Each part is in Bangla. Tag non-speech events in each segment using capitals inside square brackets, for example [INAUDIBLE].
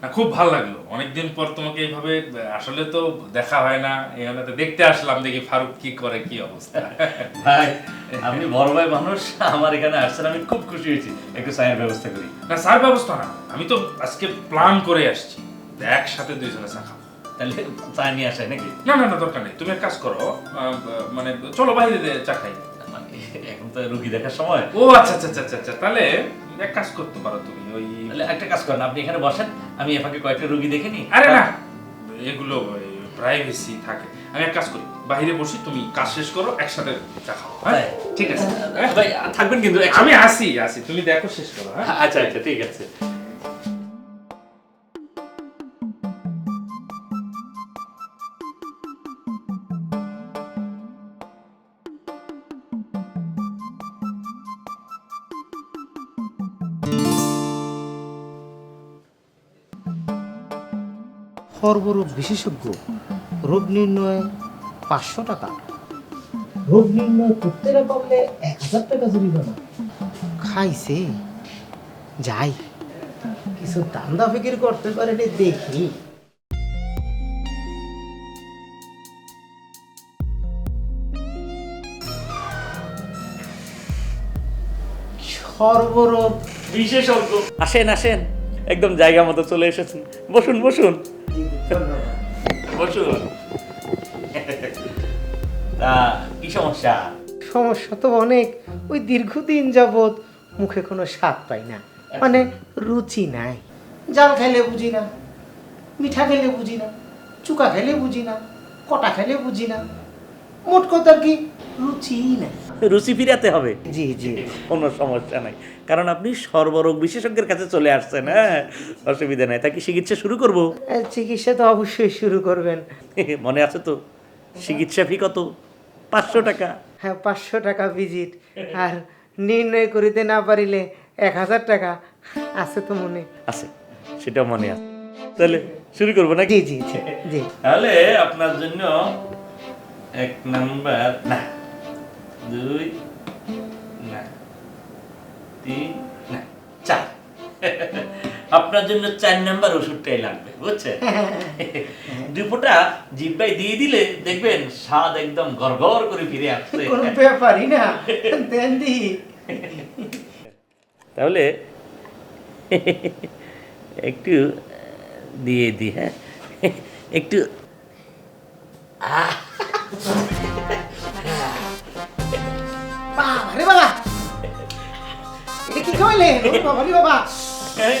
না, খুব ভালো লাগল। অনেকদিন পর তোমাকে এইভাবে আসলে তো দেখা হয় না এখানে তো দেখতে আসলাম দেখি ফারুক কি করে কি অবস্থা। ভাই আপনি বড় ভাই মানুষ আমার এখানে আসছেন আমি খুব খুশি হয়েছি। একটু চায়ের ব্যবস্থা করি। না স্যার ব্যবস্থা না আমি তো আজকে প্ল্যান করে আসছি একসাথে দুইজনে চা খাব। তাহলে চা নিয়ে আসাই নাকি? না না না দরকার নেই তুমি এক কাজ করো মানে চলো বাইরে চা খাই। [LAUGHS] এখন তো রুগী দেখার সময়। ও আচ্ছা আচ্ছা আচ্ছা আচ্ছা তাহলে এক কাজ করতে পারো তুমি ওই তাহলে একটা কাজ করেন আপনি এখানে বসেন আমি এফাকে কয়েকটা রুগী দেখে নিই। আরে না। এগুলো প্রাইভেসি থাকে। আমি এক কাজ করি বাইরে বসি তুমি কাজ শেষ করো একসাথে চা খাও হ্যাঁ? ঠিক আছে। ভাই থাকবেন কিন্তু আমি আসি আসি তুমি দেখো শেষ করো হ্যাঁ? আচ্ছা আচ্ছা ঠিক আছে। সর্বরোগ বিশেষজ্ঞ রোগ নির্ণয় পাঁচশো টাকা। রোগ নির্ণয় করতে না পারলে এক হাজার টাকা জরিমানা খাইছে যাই। কিছু দান্দা ফিকির করতে পারেনি দেখি। সর্বরোগ বিশেষজ্ঞ। আসেন আসেন। একদম জায়গা মতো চলে এসেছেন। বসুন বসুন। বসুন [LAUGHS] তা কি সমস্যা? সমস্যা তো অনেক। ওই দীর্ঘদিন যাবৎ মুখে কোনো স্বাদ পাই না। মানে রুচি নাই। জাল খেলে বুঝি না মিঠা খেলে বুঝি না চুকা খেলে বুঝি না কটা খেলে বুঝি না। মোট কথা কি রুচিই নাই। রুচি ফিরাতে হবে। জি জি। কোনো সমস্যা নাই। কারণ আপনি সর্বরোগ বিশেষজ্ঞের কাছে চলে আসছেন হ্যাঁ? অসুবিধা নাই। তা কি চিকিৎসা শুরু করব? চিকিৎসা তো অবশ্যই শুরু করবেন। [LAUGHS] মনে আছে তো? চিকিৎসা ফি কত? পাঁচশো টাকা। হ্যাঁ পাঁচশো টাকা ভিজিট। আর নির্ণয় করিতে না পারিলে এক হাজার টাকা। আছে তো মনে। আছে। সেটা মনে আছে। তাহলে শুরু করব নাকি? জি জি জি। তাহলে আপনার জন্য এক নাম্বার না দুই না। তিন না। চার। আপনার জন্য চার নাম্বার ওষুধটাই লাগবে বুঝছেন? [LAUGHS] দুই ফোঁটা জিব্বাই দিয়ে দিলে দেখবেন স্বাদ একদম গড়গড় করে ফিরে আসছে। কোনো ব্যাপারই না। দেন দি। তাহলে একটু দিয়ে দি হ্যাঁ? একটু বাবা রে বাবা। এটা কি খাওয়াইলে বাবা রে বাবা। হ্যাঁ,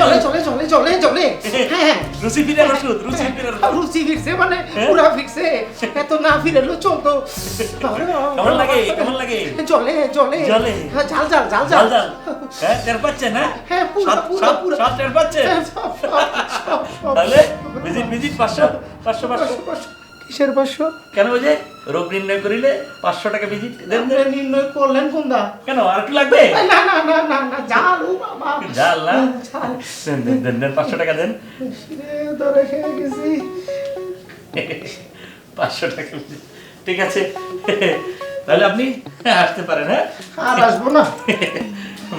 চলে চলে চলে চলে চলে। হ্যাঁ রুচি ফিরে ওষুধ রুচি ফিরে রুচি ফিরছে মানে পুরা ফিরছে। এত না ফিরেলো চলতো কেমন লাগে? কেমন লাগে? চলে চলে? হ্যাঁ, ঝাল ঝাল ঝাল ঝাল। জাল হ্যাঁ টের পাচ্ছেন হ্যাঁ হ্যাঁ, পুরো, পুরো, টের হ্যাঁ, সব, সব, সব। তাহলে ভিজিট ভিজিট পাঁচশো পাঁচশো। পাঁচশো, পাঁচশো। কিসের পাঁচশো? কেন ওই যে রোগ নির্ণয় করিলে পাঁচশো টাকা ভিজিট দেন। নির্ণয় করলেন কোনটা? কেন আর একটু লাগবে? না না না না না জাল ও বাবা। জাল না? দেন দেন দেন পাঁচশো টাকা দেন। রে, ধরে খেয়ে গেছি। পাঁচশো টাকা ঠিক আছে। তাহলে আপনি আসতে পারেন হ্যাঁ? আর আসব না।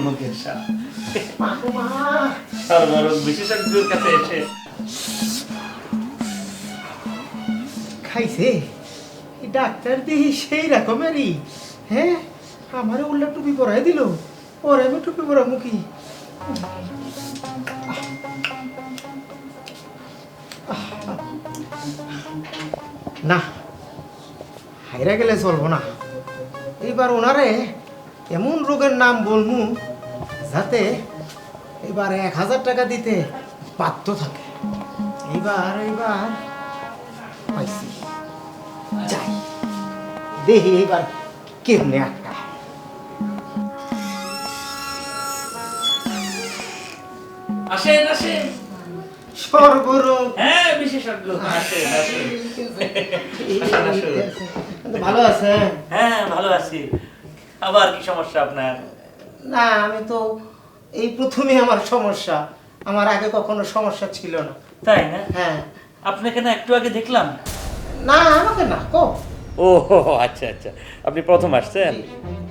মুখের স্বাদ মা গো মা। সর্বরোগ বিশেষজ্ঞের কাছে এসে খাইছে ডাক্তার দেখি সেই রকমেরই হ্যাঁ? আমারে উল্লা টুপি পরাই দিল ওরে আমি টুপি পরা মুখি না, হাইরা গেলে চলবো না। এইবার ওনারে এমন রোগের নাম বলমু যাতে এবার এক হাজার টাকা দিতে বাধ্য থাকে। এইবার এইবার পাইছি। যাই। দেখি এবার কেমনে আটকা আসেন আসেন। সর্বরোগ হ্যাঁ বিশেষজ্ঞ। আসেন আসেন। আসেন, আসুন। ভালো আছেন? হ্যাঁ ভালো আছি। আবার কি সমস্যা আপনার? না আমি তো এই প্রথমে আমার সমস্যা। আমার আগে কখনো সমস্যা ছিল না। তাই না? হ্যাঁ। আপনাকে না একটু আগে দেখলাম। না আমাকে না কো ও আচ্ছা আচ্ছা। আপনি প্রথম আসছেন?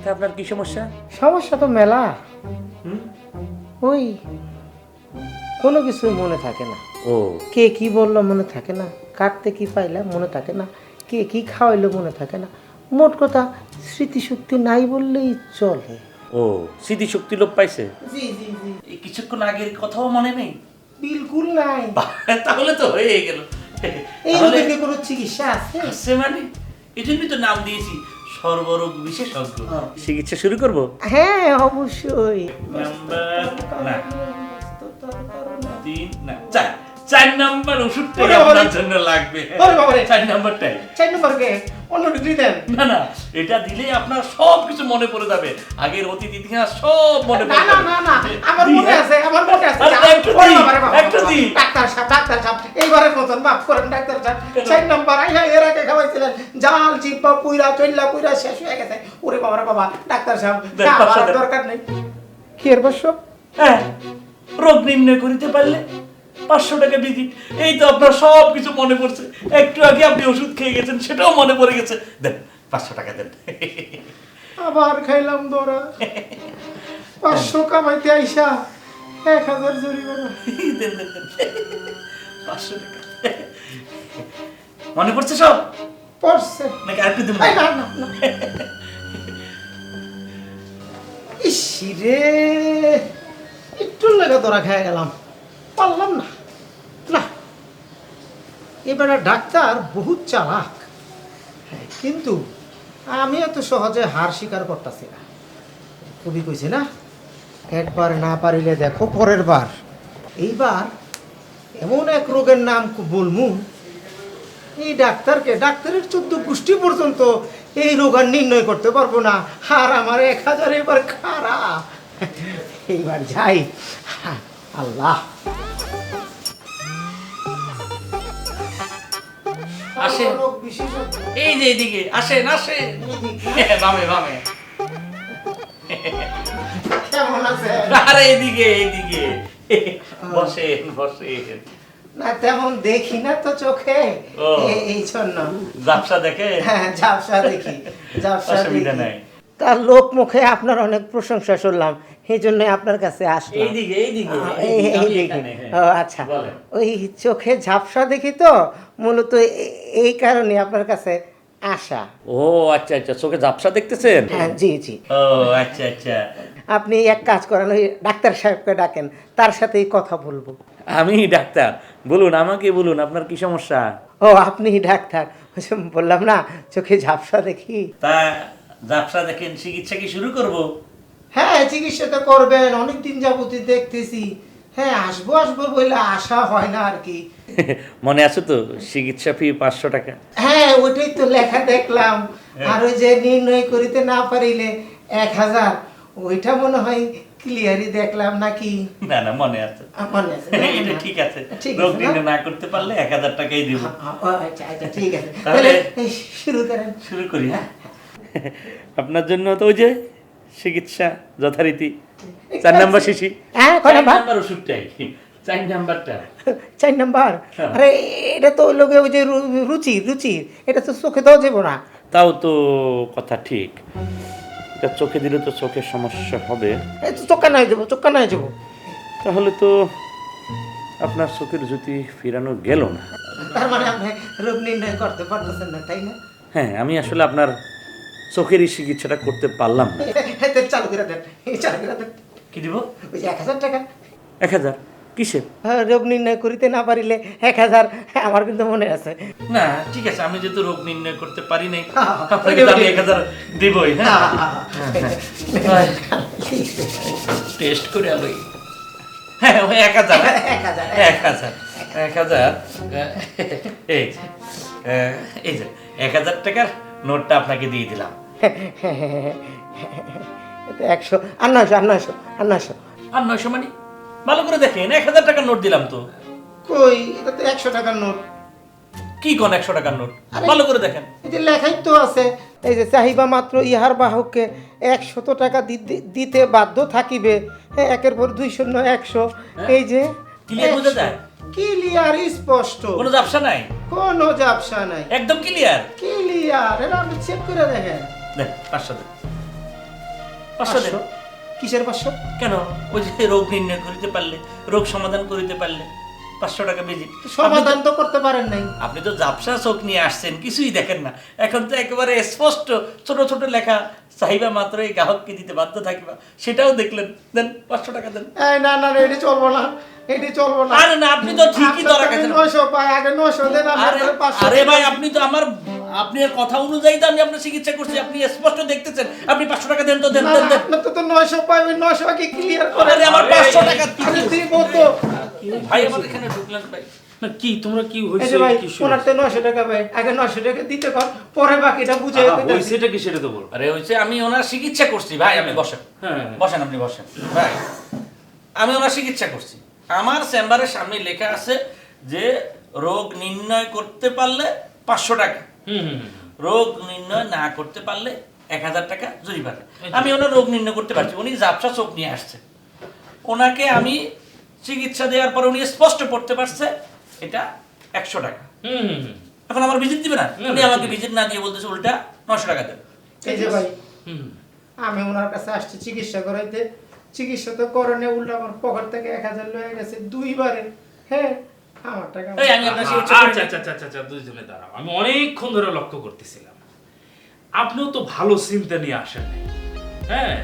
তা আপনার কি সমস্যা? সমস্যা তো মেলা। হুম? ওই কোনো কিছু মনে থাকে না। ও। কে কি বলল মনে থাকে না। কাটতে কি পাইলাম মনে থাকে না। কে কি খাওয়াইলো মনে থাকে না। মোট কথা স্মৃতিশক্তি নাই বললেই চলে। ও স্মৃতিশক্তি লোপ পাইছে? জি জি জি। কিছুক্ষণ আগের কথাও মনে নেই? বিলকুল নাই। তাহলে তো হয়ে গেল। এই রোগের কি কোনো চিকিৎসা আছে? আছে মানে? এজন্যই তো নাম দিয়েছি সর্বরোগ বিশেষজ্ঞ। চিকিৎসা শুরু করব? হ্যাঁ অবশ্যই। নাম্বার না। তিন না চার। চার নাম্বার ওষুধটাই আপনার জন্য লাগবে। চার নাম্বারটাই চার নম্বর কে? অন্য ডিগ্রি দেন না না এটা দিলে আপনার সব কিছু মনে পড়ে যাবে। আগের অতীত ইতিহাস সব মনে পড়ে না না না আমার মনে? আছে আমার মনে আছে। একটু দি, একটু দি। ডাক্তার সাহেব ডাক্তার সাহেব এইবারের মতন মাফ করেন ডাক্তার সাহেব। চার নম্বর আইয়া এর আগে খাওয়াইছিলেন। জাল চিপা পুইরা চল্লা পুইরা শেষ হয়ে গেছে। ওরে বাবারে বাবা ডাক্তার সাহেব আমার দরকার নেই। কি এর বর্ষ হ্যাঁ রোগ নির্ণয় করিতে পারলে পাঁচশো টাকা ভিজিট এই তো আপনার সব কিছু মনে পড়ছে। একটু আগে আপনি ওষুধ খেয়ে গেছেন সেটাও মনে পড়ে গেছে। দেন পাঁচশো টাকা দেন। আবার খাইলাম দোরা। পাঁচশো কামাইতে আইসা এক হাজার জরিমানা। দেন দেন দেন। পাঁচশো টাকা। মনে পড়ছে সব? পড়ছে। নাকি আরেকটু দেবো এই না, না, না। ইস রে। একটু লেগে ধরা খেয়ে গেলাম। পারলাম এবারে ডাক্তার বহুত চালাক। কিন্তু আমি এত সহজে হার স্বীকার করতেছি না। কবি কইছে না, একবার না পারিলে দেখো পরের বার। এইবার এমন এক রোগের নাম বলমু, এই ডাক্তারকে ডাক্তারের চোদ্দ গোষ্ঠী পর্যন্ত এই রোগ আর নির্ণয় করতে পারব না। আর আমার এক হাজার এবার খারাপ। এইবার যাই। আল্লাহ। আসেন। এই যে আসেন আসেন। বামে বামে। কেমন আরে বসেন বসেন। না তেমন দেখি না তো চোখে। এই জন্য। জাপসা দেখে? হ্যাঁ ঝাপসা দেখি ঝাপসা দেখি। নাই। তার লোক মুখে আপনার অনেক প্রশংসা শুনলাম। এই জন্য আপনার কাছে আসলাম। হ্যাঁ। ও আচ্ছা। ওই চোখে ঝাপসা দেখি তো মূলত এই কারণে আপনার কাছে আসা। ও আচ্ছা আচ্ছা চোখে ঝাপসা দেখতেছেন? হ্যাঁ জি জি। ও আচ্ছা আচ্ছা। আপনি এক কাজ করেন ওই ডাক্তার সাহেবকে ডাকেন তার সাথেই কথা বলব। আমি ডাক্তার? বলুন আমাকে বলুন আপনার কি সমস্যা? ও আপনি ডাক্তার। বললাম না চোখে ঝাপসা দেখি। তা ঝাপসা দেখেন চিকিৎসা কি শুরু করব? হ্যাঁ চিকিৎসা তো করবেন অনেকদিন যাবতই দেখতেছি। হ্যাঁ আসব আসব বলে আশা হয় না আর কি। [LAUGHS] মনে আছে তো চিকিৎসা ফি পাঁচশো টাকা? হ্যাঁ ওইটাই তো লেখা দেখলাম। আর ওই যে নির্ণয় করিতে না পারিলে এক হাজার। ওইটা মনে হয় ক্লিয়ারই দেখলাম নাকি? না না মনে আছে। মনে আছে না? [LAUGHS] এটা ঠিক আছে। ঠিক রোগ আছে না? নির্ণয় না করতে পারলে এক হাজার টাকাই দিব। আচ্ছা আচ্ছা ঠিক আছে। তাহলে শুরু করেন। শুরু করি হ্যাঁ। আপনার জন্য তো ওই যে চিকিৎসা যথারীতি। চার নাম্বার শিশি। হ্যাঁ চার কয় নাম্বার। নাম্বার ওষুধটাই। চার নাম্বারটা। চার নাম্বার। হ্যাঁ। আরে এটা তো লোকে ওই যে রুচি রুচি। এটা তো চোখে দেওয়া যাব না। তাও তো কথা ঠিক। এটা চোখে দিলে তো চোখের সমস্যা হবে। এই তো চোখা নাই যাব চোখা নাই যাব তাহলে তো আপনার চোখের জ্যোতি ফিরানো গেল না। তার মানে আপনি রোগ নির্ণয় করতে পারতেছেন না তাই না? হ্যাঁ আমি আসলে আপনার চোখেরই চিকিৎসাটা করতে পারলাম না। [LAUGHS] চালু করে দেন চালু করে দেন। কি দিব? ওই যে এক হাজার টাকা। এক হাজার? কিসের হ্যাঁ, রোগ নির্ণয় করিতে না পারিলে এক হাজার হ্যাঁ, আমার কিন্তু মনে আছে। না ঠিক আছে আমি যেহেতু রোগ নির্ণয় করতে পারি নাই হ্যাঁ, আপনাকে আমি এক হাজার দিবই হ্যাঁ? টেস্ট করে আলোই। হ্যাঁ ওই এক হাজার [LAUGHS] এক হাজার এক হাজার এক হাজার এই এই যে এক হাজার টাকার নোটটা আপনাকে দিয়ে দিলাম। একশো আর নয়শো আর নয়শো আর নয়শো। আর নয়শো মানে? ভালো করে দেখেন এক হাজার টাকার নোট দিলাম তো। কই? এটা তো একশো টাকার নোট। কি কোন একশো টাকার নোট? ভালো করে দেখেন। এই যে লেখাই তো আছে। এই যে চাহিবা মাত্র ইহার বাহককে একশত টাকা দিতে- বাধ্য থাকিবে। হ্যাঁ, একের পর দুই শূন্য একশো। এই যে Clear বোঝা যায়? ক্লিয়ার স্পষ্ট। কোনো ব্যবসা নাই? কোনো জাবসা নাই। একদম ক্লিয়ার ক্লিয়ার এটা আপনি চেক করে দেখেন। দেন পাঁচশো দেন পাঁচশো দেন কিসের পাঁচশো? কেন? ওই যে রোগ নির্ণয় করিতে পারলে রোগ সমাধান করিতে পারলে পাঁচশো টাকা ভিজিট সমাধান তো করতে পারেন নাই। আপনি তো জাপসা চোখ নিয়ে আসছেন কিছুই দেখেন না। এখন তো একেবারে স্পষ্ট ছোট ছোট লেখা চাহিবা মাত্র এই গ্রাহককে দিতে বাধ্য থাকিবা। সেটাও দেখলেন। দেন পাঁচশো টাকা দেন। না না এটি চলবো না। এটি চলবো না। আরে না আপনি তো ঠিকই ধরা আপনার নয়শো পাই আগে নয়শো দেন আরে। ভাই আপনি তো আমার আপনার কথা অনুযায়ী তো আমি আপনার চিকিৎসা করছি আপনি স্পষ্ট দেখতেছেন। আপনি পাঁচশো টাকা দেন তো দেন দেন দেন। আপনার তো তো নয়শো পাই ওই নয়শো আগে ক্লিয়ার করে। আরে আমার পাঁচশো টাকা আরে দিব তো। ভাই আমার এখানে ঢুকলেন ভাই। না কি তোমরা কি হয়েছে ভাই কি? ওনার তো নয়শো টাকা ভাই আগে নয়শো টাকা দিতে কর পরে বাকিটা বুঝে হয়েছেটা কি সেটা তো বল। আরে হচ্ছে আমি ওনার চিকিৎসা করছি। ভাই আপনি বসেন। হ্যাঁ। বসেন আপনি বসেন। ভাই আমি ওনার চিকিৎসা করছি। আমার চেম্বারের সামনে লেখা আছে যে রোগ নির্ণয় করতে পারলে পাঁচশো টাকা। রোগ নির্ণয় না করতে পারলে এক হাজার টাকা জরিমানা আমি ওনার রোগ নির্ণয় করতে পারছি উনি জাপসা চোখ নিয়ে আসছে। ওনাকে আমি চিকিৎসা দেওয়ার পরে উনি স্পষ্ট পড়তে পারছে এটা একশো টাকা। এখন আমার ভিজিট দিবে না? না, উনি আমাকে ভিজিট না দিয়ে বলতেছে উল্টা নশো টাকা দেবে। এই যে ভাই আমি ওনার কাছে আসছি চিকিৎসা করাইতে। চিকিৎসা তো করেনি উল্টা আমার পকেট থেকে এক হাজার লয়ে গেছে দুইবারে হ্যাঁ আমার টাকা এই আমি আচ্ছা আচ্ছা আচ্ছা দুইজনে দাঁড়াও আমি অনেকক্ষণ ধরে লক্ষ্য করতেছিলাম। আপনিও তো ভালো চিন্তা নিয়ে আসেন হ্যাঁ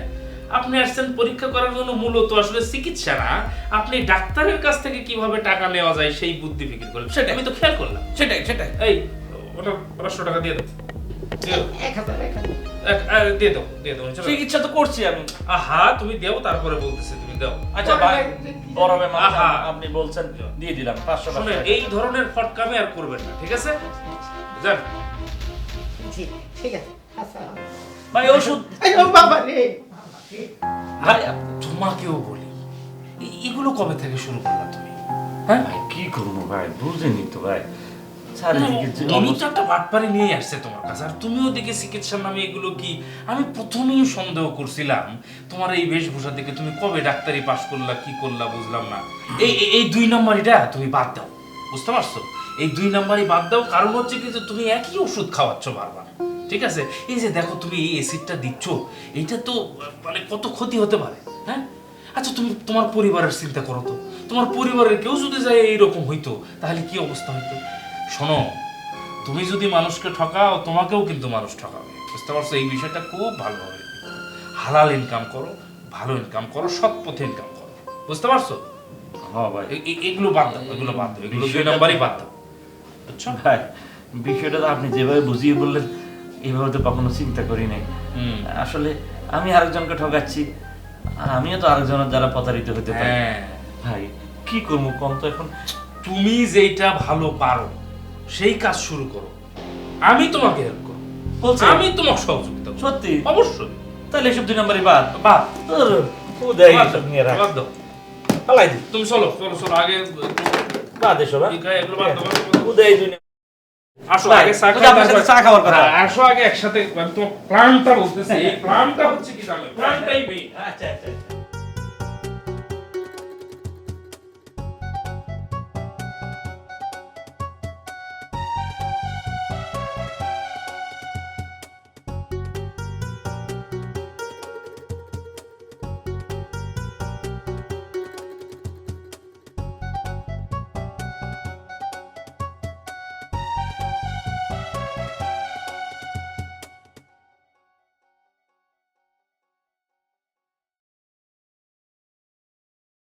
আপনি আসছেন পরীক্ষা করার জন্য মূলত আসলে চিকিৎসা না। আপনি ডাক্তারের কাছ থেকে কীভাবে টাকা নেওয়া যায় সেই বুদ্ধি ফিকির করলেন। সেটা আমি তো খেয়াল করলাম। সেটাই সেটাই। এই ওটা পাঁচশো টাকা দিয়ে দাও। এক হাজার এক হাজার। দিয়ে দাও দিয়ে দাও চিকিৎসা তো করছি আমি। আহা তুমি দেও তারপরে বলতেছে তুমি দাও। আচ্ছা ভাই আপনি বলছেন দিয়ে দিলাম পাঁচশো শুনে টাকা। এই ধরনের ফটকামি আর করবেন না ঠিক আছে? যান। জি ঠিক আছে ভাই ওষুধ। ও বাবা রে। ভাই তোমাকেও বলি এগুলো কবে থেকে শুরু করলা তুমি? হ্যাঁ? ভাই কি করব ভাই? বুঝেনি তো ভাই। চারিদিকে যে উনি তো অবস্থা- একটা বাটপারি নিয়ে আসছে তোমার কাছে। আর তুমিও দেখে চিকিৎসার নামে এগুলো কি? আমি প্রথমেই সন্দেহ করছিলাম তোমার এই বেশভূষা দেখে তুমি কবে ডাক্তারি পাশ করলা কি করলা বুঝলাম না। এই এই- এই দুই নাম্বারিটা তুমি বাদ দাও বুঝতে পারছ? এই দুই নাম্বারই বাদ দাও কারণ হচ্ছে কি যে তুমি একই ওষুধ খাওয়াচ্ছ বারবার ঠিক আছে? এই যে দেখো তুমি এই অ্যাসিডটা দিচ্ছ এইটা তো মানে কত ক্ষতি হতে পারে হ্যাঁ? আচ্ছা তুমি তোমার পরিবারের চিন্তা করো তো। তোমার পরিবারের কেউ যদি যায় এইরকম হইতো তাহলে কি অবস্থা হইতো? শোনো তুমি যদি মানুষকে ঠকাও তোমাকেও কিন্তু মানুষ ঠকাবে। বুঝতে পারছ? এই বিষয়টা খুব ভালোভাবে হালাল ইনকাম করো ভালো ইনকাম করো সৎ পথে ইনকাম করো। বুঝতে পারছ? হ্যাঁ ভাই। এগুলো বাদ দাও এগুলো বাদ দাও এগুলো দুই নাম্বারই বাদ দাও। বুঝছ? ভাই বিষয়টা তো আপনি যেভাবে বুঝিয়ে বললেন এইভাবে তো কখনো চিন্তা করি নাই। আসলে আমি আরেকজনকে ঠকাচ্ছি আমিও তো আরেকজনের দ্বারা প্রতারিত হতে পারি। হ্যাঁ। ভাই কি করব কম তো এখন? তুমি যেটা ভালো পারো সেই কাজ শুরু করো। আমি তোমাকে হেল্প করো বলছেন? আমি তোমাকে সহযোগিতা করব। সত্যি? অবশ্যই। তাহলে এসব দুই নম্বরই বাদ। বাদ। বাদ এসব নিয়ে রাখ। বাদ দাও। পালাই দিই। তুমি চলো চলো চলো আগে বাদ এসব, এগুলো বাদ দাও। উদয় দুই আসো আগে চা চা খাওয়ার কথা। হ্যাঁ, আসো আগে একসাথে আমি তোমার প্ল্যানটা বলতেছি এই প্ল্যানটা হচ্ছে কি জানো? প্ল্যানটাই মেইন আচ্ছা আচ্ছা।